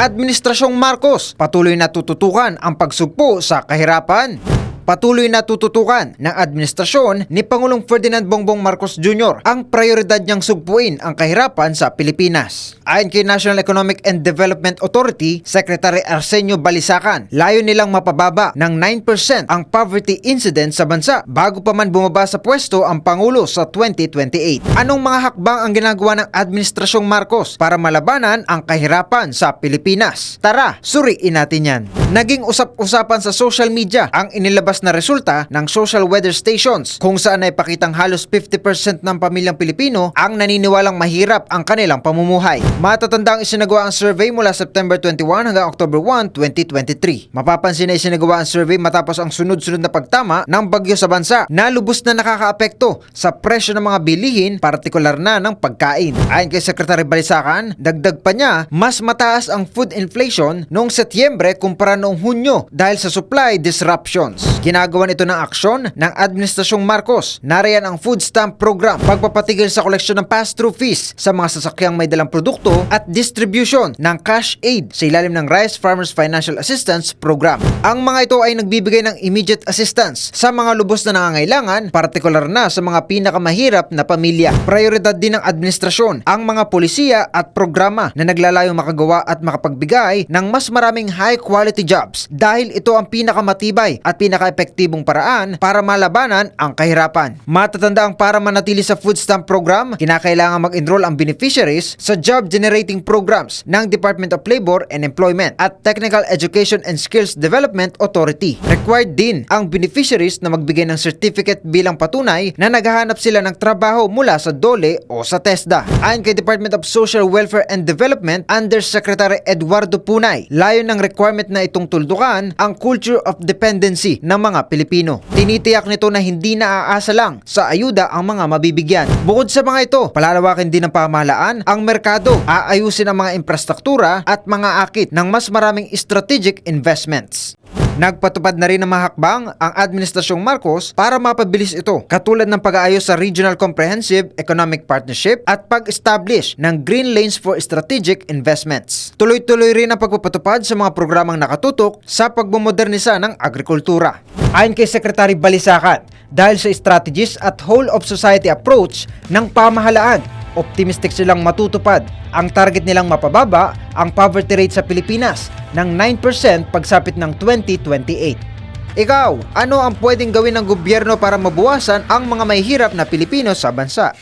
Administrasyong Marcos patuloy na tututukan ang pagsugpo sa kahirapan. Patuloy na tututukan ng administrasyon ni Pangulong Ferdinand Bongbong Marcos Jr. ang prioridad niyang sugpuin ang kahirapan sa Pilipinas. Ayon kay National Economic and Development Authority, Secretary Arsenio Balisacan, layo nilang mapababa ng 9% ang poverty incidence sa bansa bago pa man bumaba sa pwesto ang Pangulo sa 2028. Anong mga hakbang ang ginagawa ng Administrasyong Marcos para malabanan ang kahirapan sa Pilipinas? Tara, suriin natin yan. Naging usap-usapan sa social media ang inilabas na resulta ng social weather stations kung saan ay pakitang halos 50% ng pamilyang Pilipino ang naniniwalang mahirap ang kanilang pamumuhay. Matatanda ang isinagawa ang survey mula September 21 hanggang October 1, 2023. Mapapansin na isinagawa ang survey matapos ang sunod-sunod na pagtama ng bagyo sa bansa na lubos na nakakaapekto sa presyo ng mga bilihin, partikular na ng pagkain. Ayon kay Secretary Balisacan, dagdag pa niya, mas mataas ang food inflation noong Setyembre kumpara noong Hunyo dahil sa supply disruptions. Ginagawa nito ng aksyon ng Administrasyong Marcos. Nariyan ang food stamp program, pagpapatigil sa koleksyon ng pass-through fees sa mga sasakyang may dalang produkto at distribution ng cash aid sa ilalim ng Rice Farmers Financial Assistance Program. Ang mga ito ay nagbibigay ng immediate assistance sa mga lubos na nangangailangan, partikular na sa mga pinakamahirap na pamilya. Prioridad din ng administrasyon ang mga polisiya at programa na naglalayong makagawa at makapagbigay ng mas maraming high quality jobs dahil ito ang pinakamatibay at pinaka-epektibong paraan para malabanan ang kahirapan. Matatanda ang para manatili sa food stamp program, kinakailangan mag-enroll ang beneficiaries sa job generating programs ng Department of Labor and Employment at Technical Education and Skills Development Authority. Required din ang beneficiaries na magbigay ng certificate bilang patunay na naghahanap sila ng trabaho mula sa DOLE o sa TESDA. Ayon kay Department of Social Welfare and Development Undersecretary Eduardo Punay, layo ng requirement na itong tuldukan ang culture of dependency ng mga Pilipino. Tinitiyak nito na hindi naaasa lang sa ayuda ang mga mabibigyan. Bukod sa mga ito, palalawakin din ng pamahalaan ang merkado, aayusin ang mga infrastruktura at mga akit ng mas maraming strategic investments. Nagpatupad na rin ng mga hakbang ang Administrasyong Marcos para mapabilis ito, katulad ng pag-aayos sa Regional Comprehensive Economic Partnership at pag-establish ng Green Lanes for Strategic Investments. Tuloy-tuloy rin ang pagpapatupad sa mga programang nakatutok sa pagmumodernisa ng agrikultura. Ayon kay Secretary Balisacan, dahil sa strategies at whole of society approach ng pamahalaan, optimistic silang matutupad ang target nilang mapababa ang poverty rate sa Pilipinas ng 9% pagsapit ng 2028. Ikaw, ano ang pwedeng gawin ng gobyerno para mabuwasan ang mga mahihirap na Pilipino sa bansa?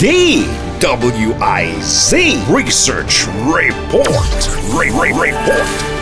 DWIZ Research Report. Re- Re- Report.